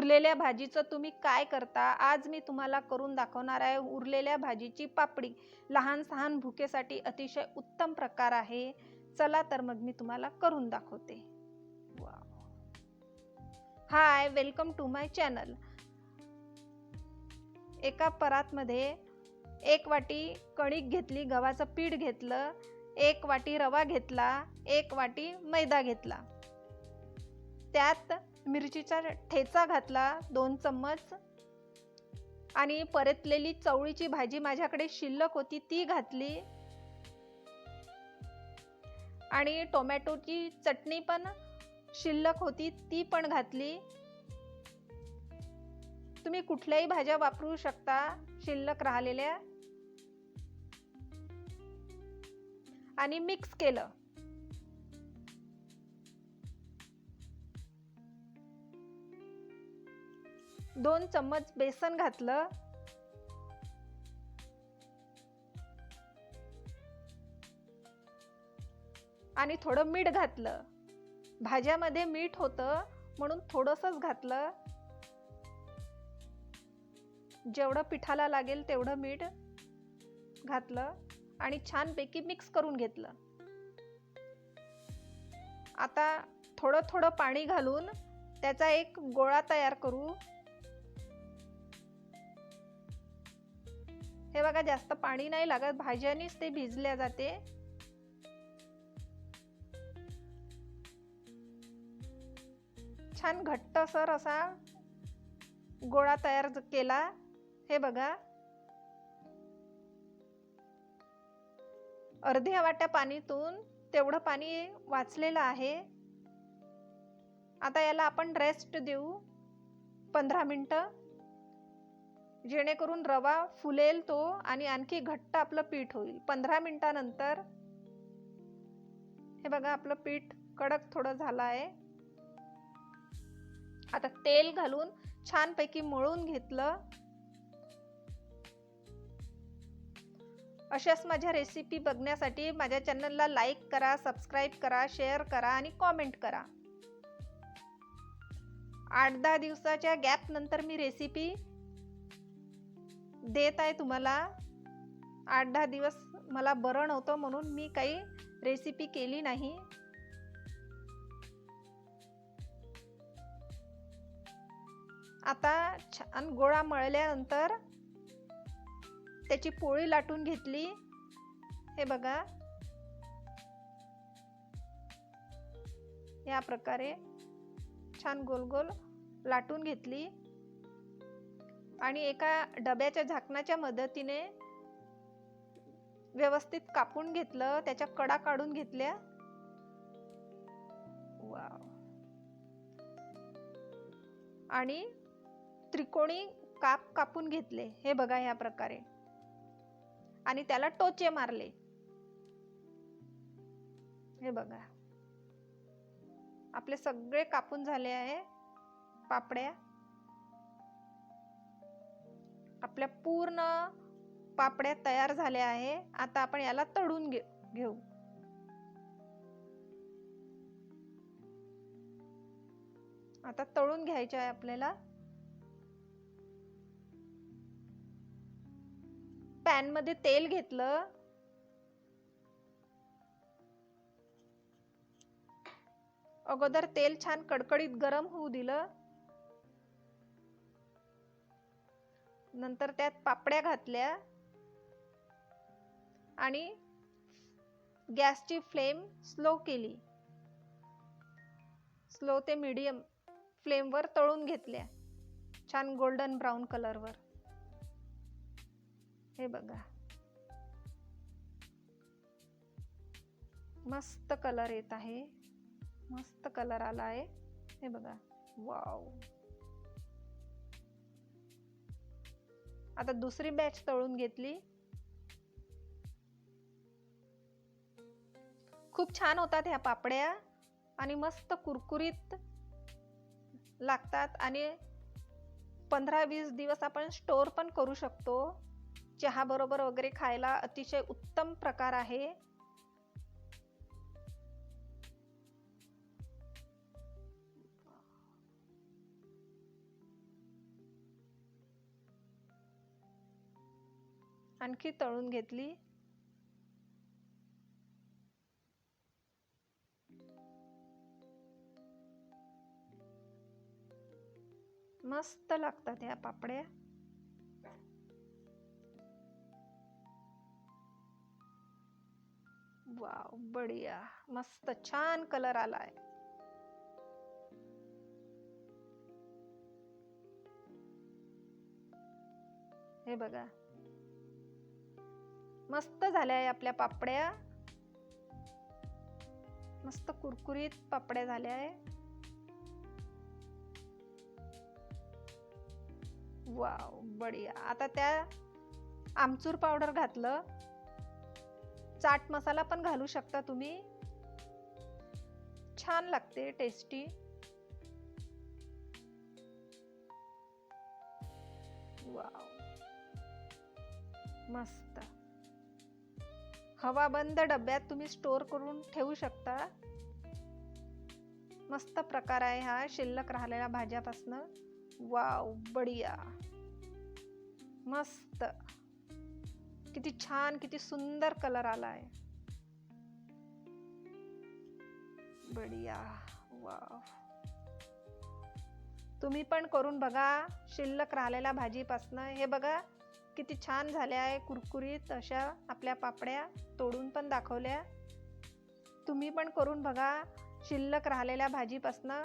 उरलेल्या भाजीचं तुम्ही काय करता? आज मी तुम्हाला करून दाखवणार आहे उरलेल्या भाजीची पापडी. लहान सहान भुकेसाठी अतिशय उत्तम प्रकार आहे. चला तर मग मी तुम्हाला करून दाखवते. Hi welcome to my channel. एका परातमध्ये एक वाटी कणिक घेतली गव्हाचं पीठ घेतलं एक वाटी रवा घेतला एक वाटी मैदा घेतला. त्यात मिरचीचा ठेचा घातला दोन चम्मच. आणि परतलेली चवळीची भाजी माझ्याकडे शिल्लक होती ती घातली. आणि टोमॅटोची चटणी पण शिल्लक होती ती पण घातली. तुम्ही कुठल्याही भाज्या वापरू शकता शिल्लक राहिलेल्या. आणि मिक्स केलं. दोन चम्मच बेसन घातलं. आणि थोडं मीठ घातलं. भाज्यामध्ये मीठ होतं म्हणून थोडंसंच घातलं. जेवढं पिठाला लागेल तेवढं मीठ घातलं आणि छानपैकी मिक्स करून घेतलं. आता थोडं थोडं पाणी घालून त्याचा एक गोळा तयार करू. हे बघा जास्त पाणी नाही लागत. भाज्यानीच ते भिजल्या जाते. छान घट्टसर असा गोळा तयार केला. हे बघा. अर्ध्या वाट्या पाणीतून तेवढं पाणी वाचलेलं आहे. आता याला आपण रेस्ट देऊ. पंधरा मिनटं. जेणेकरून रवा फुलेल तो आणि आणखी घट्ट आपलं पीठ होईल. पंधरा मिनिटानंतर हे बघा आपलं पीठ कडक थोडं झालं आहे. आता तेल घालून छानपैकी मळून घेतलं. अशाच माझ्या रेसिपी बघण्यासाठी माझ्या चॅनलला लाईक करा सबस्क्राईब करा शेअर करा आणि कॉमेंट करा. आठ दहा दिवसाच्या गॅप नंतर मी रेसिपी देत आहे तुम्हाला. आठ दहा दिवस मला बरं नव्हतं म्हणून मी काही रेसिपी केली नाही. आता छान गोळा मळल्यानंतर त्याची पोळी लाटून घेतली. हे बघा. या प्रकारे छान गोल गोल लाटून घेतली. आणि एका डब्याच्या झाकणाच्या मदतीने व्यवस्थित कापून घेतलं त्याच्या कडा काढून घेतल्या. वाव. आणि त्रिकोणी काप कापून घेतले हे बघा ह्या प्रकारे. आणि त्याला टोचे मारले. हे बघा. आपले सगळे कापून झाले आहे पापड्या. आपल्या पूर्ण पापड्या तयार झाल्या आहे. आता आपण याला तळून घे घेऊ. आता तळून घ्यायचे आहे आपल्याला. पॅनमध्ये तेल घेतलं. अगोदर तेल छान कडकडीत गरम होऊ दिलं. नंतर त्यात पापड्या घातल्या. आणि गॅसची फ्लेम स्लो केली. स्लो ते मीडियम फ्लेमवर तळून घेतल्या. छान गोल्डन ब्राऊन कलरवर. हे बघा. मस्त कलर येत आहे. मस्त कलर आला आहे हे बघा. वाव. आता दुसरी बॅच तळून घेतली. खूप छान होतात ह्या पापड्या आणि मस्त कुरकुरीत लागतात आणि पंधरा वीस दिवस आपण स्टोर पण करू शकतो. चहाबरोबर वगैरे खायला अतिशय उत्तम प्रकार आहे. आणखी तळून घेतली. मस्त लागतात ह्या पापड्या. वाव बढिया. मस्त छान कलर आलाय. हे बघा. मस्त झाल्या आहे आपल्या पापड्या. मस्त कुरकुरीत पापड्या झाल्या आहे वाव बढिया. आता त्या आमचूर पावडर घातलं. चाट मसाला पण घालू शकता तुम्ही. छान लागते टेस्टी वाव. मस्त. हवा बंद डब्यात तुम्ही स्टोर करून ठेवू शकता. मस्त प्रकार आहे हा शिल्लक राहिलेल्या भाज्यापासनं. वाव बढिया. मस्त. किती छान किती सुंदर कलर आला आहे बढिया वाव. तुम्ही पण करून बघा शिल्लक राहिलेल्या भाजीपासनं. हे बघा किती छान झाल्या आहे कुरकुरीत अशा आपल्या पापड्या तोडून पण दाखवल्या. तुम्ही पण करून बघा शिल्लक राहिलेल्या भाजीपासनं.